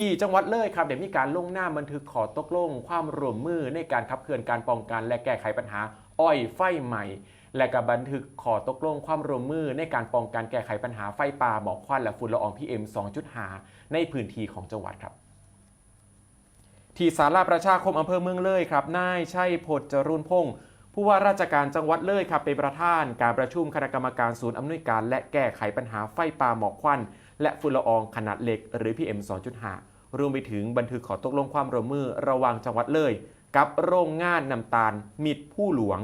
ที่จังหวัดเลยครับเดี๋ยวมีการลงหน้าบันทึกขอตกลง ความร่วมมือในการขับเคลื่อนการป้องกัน และแก้ไขปัญหาอ้อยไฟใหม่ และก็บันทึกขอตกลงความร่วมมือในการป้องกันแก้ไขปัญหาไฟป่าหมอกควันและฝุ่นละออง PM 2.5 ในพื้นที่ของจังหวัดครับ ที่ศาลาประชาคมอำเภอเมืองเลยครับนายชัยพจน์จรุนพงศ์ผู้ว่าราชการจังหวัดเลยครับเป็นประธานการประชุมคณะกรรมการศูนย์อำนวยการ และแก้ไขปัญหาไฟป่าหมอกควัน และฝุ่นละอองขนาดเล็กหรือ PM 2.5 รวมไปถึงบันทึกขอตกลงความร่วมมือระหว่างจังหวัดเลย กับโรงงานน้ำตาลมิตรผู้หลวง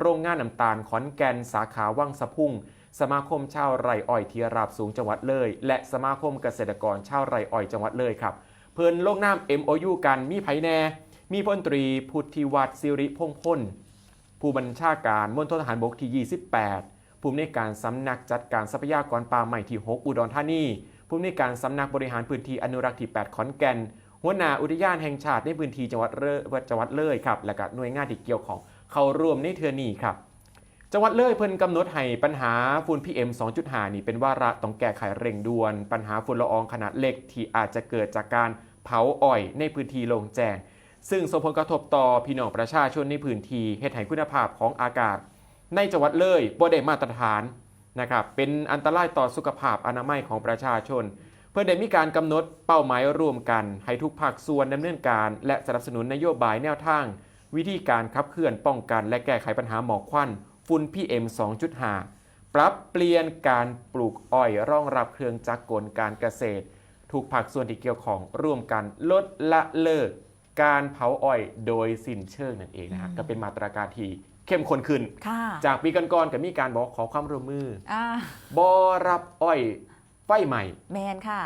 โรงงานน้ำตาลขอนแก่นสาขาวังสะพุ่ง สมาคมชาวไร่อ้อยที่ราบสูงจังหวัดเลย และสมาคมเกษตรกรชาวไร่อ้อยจังหวัดเลยครับเพิ่นลงนาม MOU กันมีไผแน่ มีพลตรีพุทธิวัฒน์สิริพงพลผู้บัญชาการมณฑลทหารบกที่ 28 ผู้อำนวยการสำนักจัดการทรัพยากรป่าใหม่ที่ 6 อุดรธานี ผู้อำนวยการสำนักบริหารพื้นที่อนุรักษ์ที่ 8 ขอนแก่น หัวหน้าอุทยานแห่งชาติในพื้นที่จังหวัดเลยจังหวัดเลยครับ และก็หน่วยงานที่เกี่ยวของเข้าร่วมในเทือนี้ครับ จังหวัดเลยเพิ่นกำหนดให้ปัญหาฝุ่น PM 2.5 นี่เป็นวาระต้องแก้ไขเร่งด่วน ปัญหาฝุ่นละอองขนาดเล็กที่อาจจะเกิดจากการเผาอ้อยในพื้นที่โล่งแจ้งซึ่งส่งผลกระทบต่อพี่น้องประชาชนในพื้นที่เหตุให้คุณภาพของอากาศ ในจังหวัดเลยบ่ได้มาตรฐานนะครับเป็นอันตรายต่อสุขภาพอนามัยของประชาชน เพื่อได้มีการกำหนดเป้าหมายร่วมกัน ให้ทุกภาคส่วนดำเนินการ และสนับสนุนนโยบายแนวทาง วิธีการขับเคลื่อนป้องกัน และแก้ไขปัญหาหมอกควันฝุ่น PM 2.5 ปรับเปลี่ยนการปลูกอ้อยรองรับเครื่องจักรกลการเกษตร ถูกภาคส่วนที่เกี่ยวของร่วมกันลดละเลิก การเผาอ้อยโดยสิ้นเชิงนั่นเองนะฮะอืมก็เป็นมาตรการที่เข้มข้นขึ้นค่ะจากปีก่อนๆก็มีการบอกขอความร่วมมืออ่าบอรับอ้อยไฟใหม่ แมนค่ะ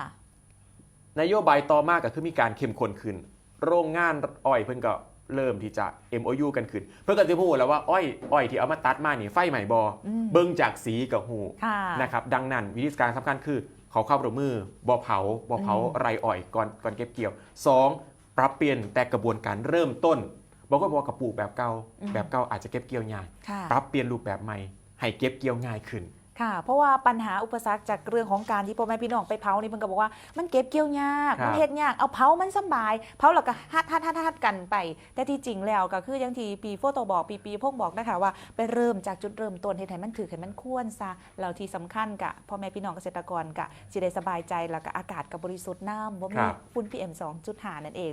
นโยบายต่อมาก็คือมีการเข้มข้นขึ้น โรงงานอ้อยเพิ่นก็เริ่มที่จะ MOU กันขึ้น เพื่อก็จะพูดแล้วว่าอ้อยอ้อยที่เอามาตัดมานี่ไฟใหม่บออืมเบิ่งจากสีกับหูค่ะนะครับดังนั้นวิธีการสำคัญคือขอความร่วมมือบ่เผาบ่เผาอืมไรอ้อยก่อนก่อนเก็บเกี่ยว 2. ปรับเปลี่ยนแต่กระบวนการเริ่มต้นบอกว่าบอกกระปลูกแบบเก่าแบบเก่าอาจจะเก็บเกี่ยวง่ายค่ะปรับเปลี่ยนรูปแบบใหม่ให้เก็บเกี่ยวง่ายขึ้นค่ะ เพราะว่าปัญหาอุปสรรคจากเรื่องของการที่พ่อแม่พี่น้องไปเผานี่มันก็บอกว่ามันเก็บเกี่ยวยากครับมันเฮ็ดยาก เอาเผามันสบาย เผาแล้วก็ฮัดฮัดฮัดฮัดกันไป แต่ที่จริงแล้วก็คืออย่างที่ปีโฟโตบอกปีปีพวกบอกนะคะว่าไปเริ่มจากจุดเริ่มต้นให้ไทยมันถือให้มันควรซะแล้วที่สำคัญกะพ่อแม่พี่น้องเกษตรกรกะสิได้สบายใจแล้วก็อากาศกับบริสุทธิ์น้ำบ่คมีรับฝุ่น PM 2.5นั่นเอง